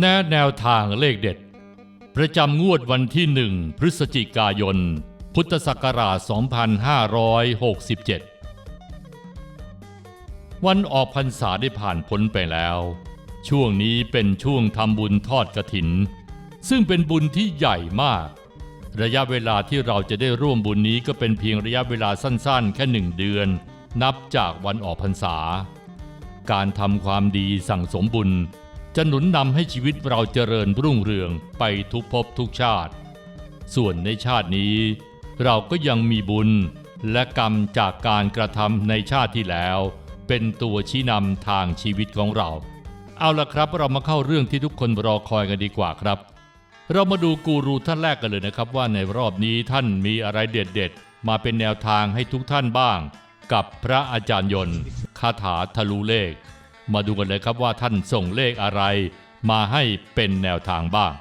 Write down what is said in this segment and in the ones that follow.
แนะแนวทางเลขเด็ด ประจำงวดวันที่หนึ่งพฤศจิกายน พุทธศักราช 2567 วันออกพรรษาได้ผ่านพ้นไปแล้ว ช่วงนี้เป็นช่วงทำบุญทอดกระถิน ซึ่งเป็นบุญที่ใหญ่มาก ระยะเวลาที่เราจะได้ร่วมบุญนี้ก็เป็นเพียงระยะเวลาสั้นๆ แค่หนึ่งเดือน นับจากวันออกพรรษา การทำความดีสั่งสมบุญ จะหนุนนำให้ชีวิตเราเจริญรุ่งเรืองไปทุกภพทุกชาติ ส่วนในชาตินี้ เราก็ยังมีบุญและกรรมจากการกระทำในชาติที่แล้ว เป็นตัวชี้นำทางชีวิตของเรา เอาละครับเรามาเข้าเรื่องที่ทุกคนรอคอยกันดีกว่าครับ เรามาดูกูรูท่านแรกกันเลยนะครับ ว่าในรอบนี้ท่านมีอะไรเด็ดๆ มาเป็นแนวทางให้ทุกท่านบ้าง กับพระอาจารย์ยนต์คาถาทะลุเลข มาดูกันเลยครับว่าท่านส่งเลขอะไร มาให้เป็นแนวทางบ้าง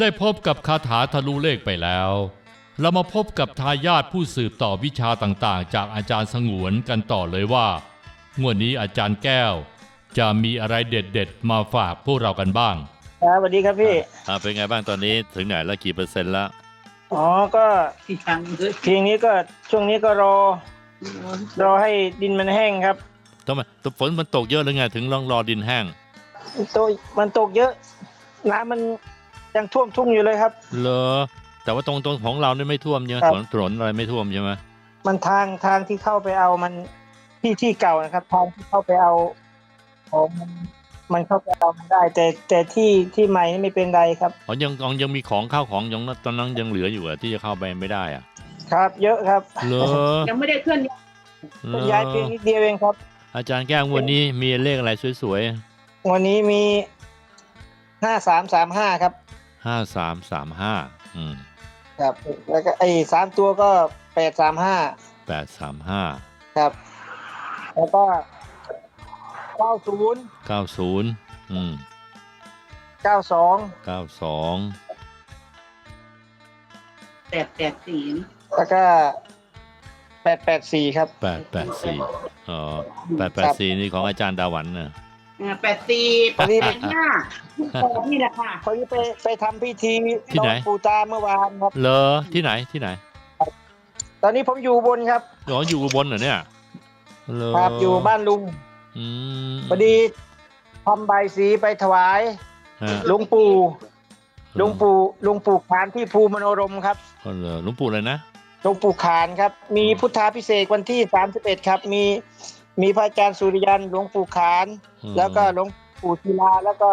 ได้พบกับคาถาทะลุเลขไปแล้ว เรามาพบกับทายาทผู้สืบต่อวิชาต่างๆ จากอาจารย์สงวนกันต่อเลยว่างวดนี้อาจารย์แก้ว จะมีอะไรเด็ดๆ มาฝากพวกเรากันบ้าง ครับสวัสดีครับพี่ อ่าเป็นไงบ้างตอนนี้ถึงไหนแล้วกี่เปอร์เซ็นต์แล้ว อ๋อก็เพียงนี้ก็ช่วงนี้ก็รอ รอให้ดินมันแห้งครับทำไมตฝนมันตกเยอะหรือไงถึงรองรอดินแห้งโตวมันตกเยอะน้ำมันยังท่วมทุ่งอยู่เลยครับ เหรอแต่ว่าตรงตรงของเราเนี่ยไม่ท่วมใช่ไหมครับถนนถนนอะไรไม่ท่วมใช่ไหมมันทางทางที่เข้าไปเอามันที่ที่เก่านะครับทางที่เข้าไปเอาของมัน มันเข้าไปเอามันได้ แต่แต่ที่ที่ใหม่นี่ไม่เป็นไรครับอ๋อยังยังยังมีของข้าวของยังตอนนั้นยังเหลืออยู่อะที่จะเข้าไปไม่ได้อะครับ เยอะครับเหรอยังไม่ได้เคลื่อนย้ายเหรอย้ายเพียงนิดเดียวเองครับ อาจารย์แก้ววันนี้มีเลขอะไรสวยวันนี้มีห้าสามสามห้าครับๆห้าสามสามห้าอืมครับแล้วก็ไอ้สามตัวก็แปดสามห้าแปดสามห้าครับ แล้วก็ เก้าศูนย์เก้าศูนย์อืมเก้าสองเก้าสองแปดแปดสี่แล้วก็แปดแปดสี่ครับ แปดแปดสี่อ๋อแปดแปดสี่นี่ของอาจารย์ดาหวันนะแปดสี่พอดีแปดห้าแปดนี่แหละค่ะพอดีไปไปทำพิธีที่ไหนดอนปูตาเมื่อวานครับเหรอที่ไหนที่ไหน ตอนนี้ผมอยู่บนครับอ๋ออยู่อุบลเหรอเนี่ยเหรอครับอยู่บ้านลุง อืมพอดีทำใบายสีไปถวายฮะหลุงปู่หลุงปู่หลุงปู่ขานที่ภูมโนรมครับอ๋อเหรอหลวงปู่เลยนะหลวงปู่ขานครับ มีพุทธาพิเศษกวันที่สามสิบเอ็ดครับ มีมีพระอาจารย์สุริยันหลวงปู่ขาน อืมแล้วก็หลวงปู่ศิลาแล้วก็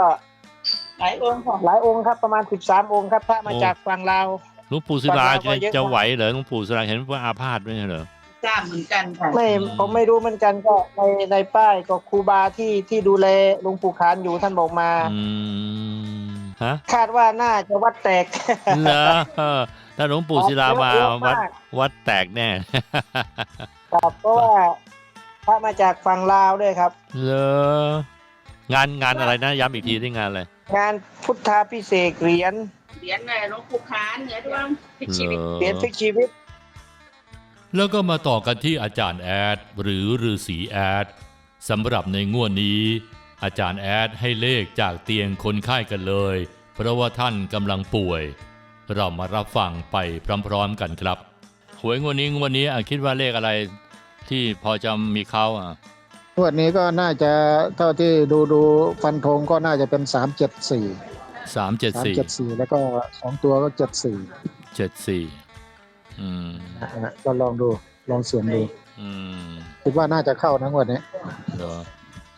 หลายองค์ค่ะหลายองค์ครับ ประมาณสิบสามองค์ครับ พระมาจากฝั่งลาว หลวงปู่ศิลาฟังแล้วก็จะเยอะจะมากไหวเหรอหลวงปู่ศิลาเห็นว่าอาพาธไม่ใช่เหรอ ทราบเหมือนกันค่ะไม่อืมผมไม่รู้เหมือนกันก็ในในป้ายก็ครูบาที่ที่ดูแลหลวงปู่ขานอยู่ท่านบอกมา อืมฮะคาดว่าน่าจะวัดแตก เหรอเออถ้าหลวงปู่ศิลามาเยอะมาก วัดวัดแตกแน่ ครับเพราะว่าพระมาจากฝั่งลาวด้วยครับ เหรองานงานอะไรนะ ย้ำอีกทีที่งานอะไรงานพุทธาพิเศษกเหรียญเหรียญอะไรหลวงปู่ขานเหนือดวงพิเหชีวิตรอ เหรียญพลิกชีวิต แล้วก็มาต่อกันที่อาจารย์แอดหรือฤาษีแอดสำหรับในงวดนี้ อาจารย์แอดให้เลขจากเตียงคนไข้กันเลย เพราะว่าท่านกำลังป่วย เรามารับฟังไปพร้อมๆกันครับหวยงวดนี้งวดนี้อะคิดว่าเลขอะไรที่พอจะมีเขาอะงวดนี้ก็น่าจะเท่าที่ดูดูฟันธงก็น่าจะเป็นสามเจ็ดสี่สามเจ็ดสามสี่เจ็ดสี่แล้วก็สองตัวก็เจ็ดสี่เจ็ดสี่อืม นะฮะก็ลองดูลองเสี่ยงดูอืมคิดว่าน่าจะเข้านะงวดนี้เหรอ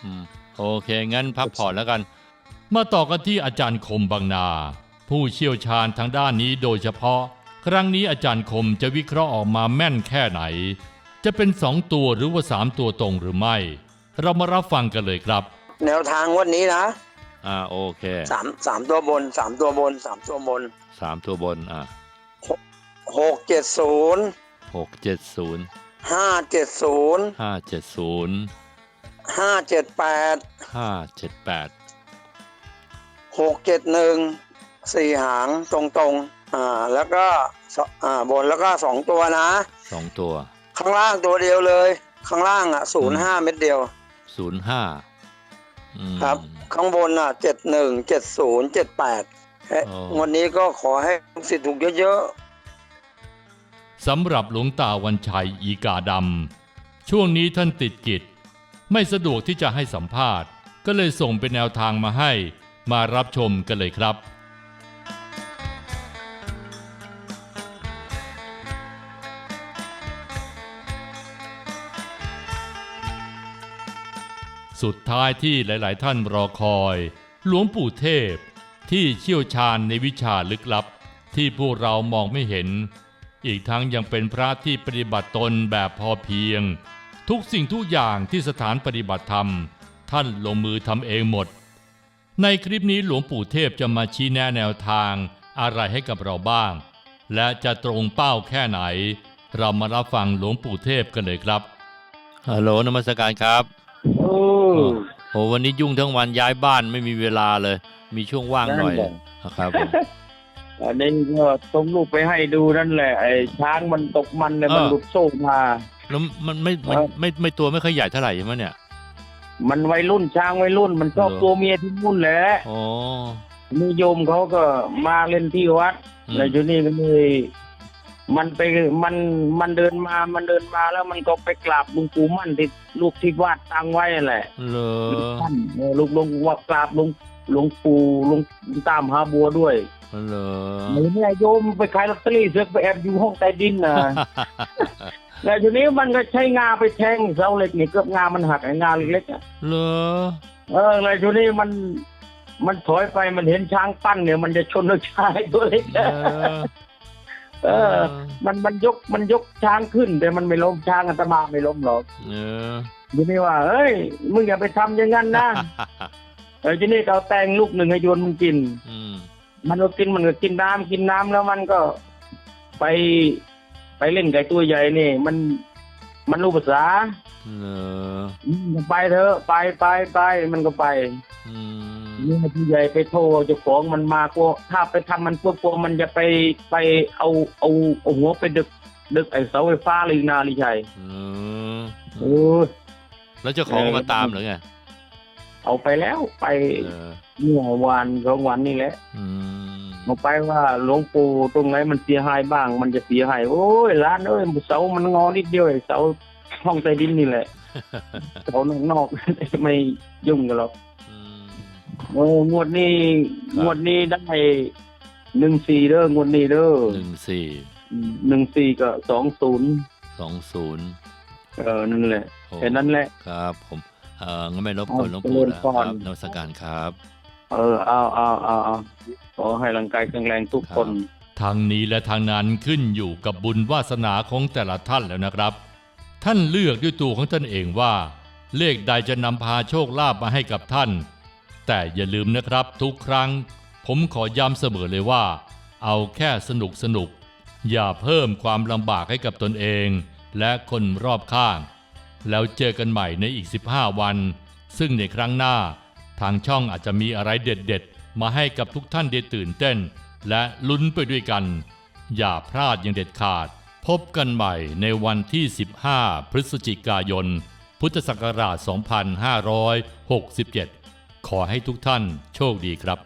อืมโอเค งั้นพักผ่อนแล้วกัน มาต่อกันที่อาจารย์คมบางนา ผู้เชี่ยวชาญทางด้านนี้โดยเฉพาะ ครั้งนี้อาจารย์คมจะวิเคราะห์ออกมาแม่นแค่ไหน จะเป็นสองตัวหรือว่าสามตัวตรงหรือไม่ เรามารับฟังกันเลยครับ แนวทางวันนี้นะ อ่าโอเคสามสามตัวบนสามตัวบนสามตัวบนสามตัวบนอะ หกเจ็ดศูนย์หกเจ็ดศูนย์ห้าเจ็ดศูนย์ห้าเจ็ดศูนย์ห้าเจ็ดแปดห้าเจ็ดแปดหกเจ็ดหนึ่งสี่หางตรงตรงๆอ่าแล้วก็สอ่าบนแล้วก็สองตัวนะสองตัว ข้างล่างตัวเดียวเลย ข้างล่างอะศูนย์ห้าเม็ดเดียวศูนย์ห้าครับ ข้างบนอะเจ็ดหนึ่งเจ็ดศูนย์เจ็ดแปดอ๋อวันนี้ก็ขอให้ลูกศิษย์ถูกเยอะ สำหรับหลวงตาวันชัยอีกาดำช่วงนี้ท่านติดกิจ ไม่สะดวกที่จะให้สัมภาษณ์ ก็เลยส่งเป็นแนวทางมาให้มารับชมกันเลยครับสุดท้ายที่หลาย ๆ ท่านรอคอย หลวงปู่เทพ ที่เชี่ยวชาญในวิชาลึกลับ ที่พวกเรามองไม่เห็น อีกทั้งยังเป็นพระที่ปฏิบัติตนแบบพอเพียง ทุกสิ่งทุกอย่างที่สถานปฏิบัติธรรม ท่านลงมือทำเองหมด ในคลิปนี้หลวงปู่เทพจะมาชี้แนะแนวทางอะไรให้กับเราบ้าง และจะตรงเป้าแค่ไหน เรามารับฟังหลวงปู่เทพกันเลยครับฮัลโหลนมัสการครับโอ้โอ้วันนี้ยุ่งทั้งวันย้ายบ้านไม่มีเวลาเลย มีช่วงว่างหน่อยนั่นแหละครับผม อันนี้ก็ส่งรูปไปให้ดูนั่นแหละไอ้ช้างมันตกมันเลยมันหลุดโซ่มา แล้วมันไม่มันเออไม่ไม่ตัวไม่ค่อยใหญ่เท่าไหร่ใช่ไหมเนี่ยมันวัยรุ่นช้างวัยรุ่น มันชอบเหรอตัวเมียที่มุ่นแหละอ๋อนิยมเขาก็มาเล่นที่วัดอืมแล้วทีนี้ก็เลยมันไปมันมันเดินมามันเดินมาแล้วมันก็ไปกราบหลุงปู่มั่นที่ลูกที่วาดตั้งไว้นั่นแหละเหรอท่านเออลุงลุงว่ากราบหลุงหลวงปู่หลุงตามหาบัวด้วย เหรอหนูเนี่ยโยมไปขายลอตเตอรี่เสือกไปแอบอยู่ห้องใต้ดินนะแล้วทีนี้มันก็ใช้งาไปแทงเสาเหล็กนี่เกือบงามันหักไอ้งาเล็กๆอะเหรอเออแล้วทีนี้มันมันถอยไปมันเห็นช้างปั้นเนี่ย มันจะชนกับชายตัวเล็กเออะอเออ มันมันยกมันยกช้างขึ้น แต่มันไม่ล้มช้างอาตมาไม่ล้มหรอกเออทีนี้ว่าเอ้ยมึงอย่าไปทำอย่างนั้นนะเออทีนี้เราแต่งลูกหนึ่งให้โยนมันกิน อื มมันก็กินมันก็กินน้ำกินน้ำแล้วมันก็ไปไปเล่นไก่ตัวใหญ่นี่ มันมันรู้ภาษาเหรออืมไปเถอะไปไปไปมันก็ไป อืมนี่ผู้ใหญ่ไปโทรเจ้าของมันมากลัวถ้าไปทำมันกลัวกลัวมันจะไปไปเอาเอาเอาหัวไปดึกดึกไอ้เสาไฟฟ้าเลยนาลิชัยเออโอ้ยแล้วเจ้าของก็มาตามเหรือไง เอาไปแล้วไปเออเมื่อวานสองวันนี่แหละอืมบอกไปว่าหลวงปู่ตรงไหนมันเสียหายบ้าง มันจะเสียหายโอ้ยร้านเอ้ยเสามันงอนิดเดียวไอ้เสาห้องใต้ดินนี่แหละเสานอกๆไม่ยุ่งกันหรอกอืมโอ้งวดนี้ครับงวดนี้ได้หนึ่งสี่เด้องวดนี้เด้อหนึ่งสี่หนึ่งสี่ก็สองศูนย์สองศูนย์เออนั่นแหละโอ้แค่นั้นแหละครับผม เอองั้นไม่รบกวนหลวงเอาปู่เจริญนะพครรับนมัสการครับ เออเอาเอาเอาเอาขอให้ร่างกายแข็งแรงทุกคนทางนี้และทางนั้นขึ้นอยู่กับบุญวาสนาของแต่ละท่านแล้วนะครับ ท่านเลือกด้วยตัวของท่านเองว่า เลขใดจะนำพาโชคลาภมาให้กับท่าน แต่อย่าลืมนะครับทุกครั้ง ผมขอย้ำเสมอเลยว่า เอาแค่สนุกสนุก อย่าเพิ่มความลำบากให้กับตนเอง และคนรอบข้าง แล้วเจอกันใหม่ในอีก 15 วัน ซึ่งในครั้งหน้า ทางช่องอาจจะมีอะไรเด็ดๆ มาให้กับทุกท่านได้ตื่นเต้น และลุ้นไปด้วยกัน อย่าพลาดอย่างเด็ดขาด พบกันใหม่ในวันที่ 15 พฤศจิกายน พุทธศักราช 2567 ขอให้ทุกท่านโชคดีครับ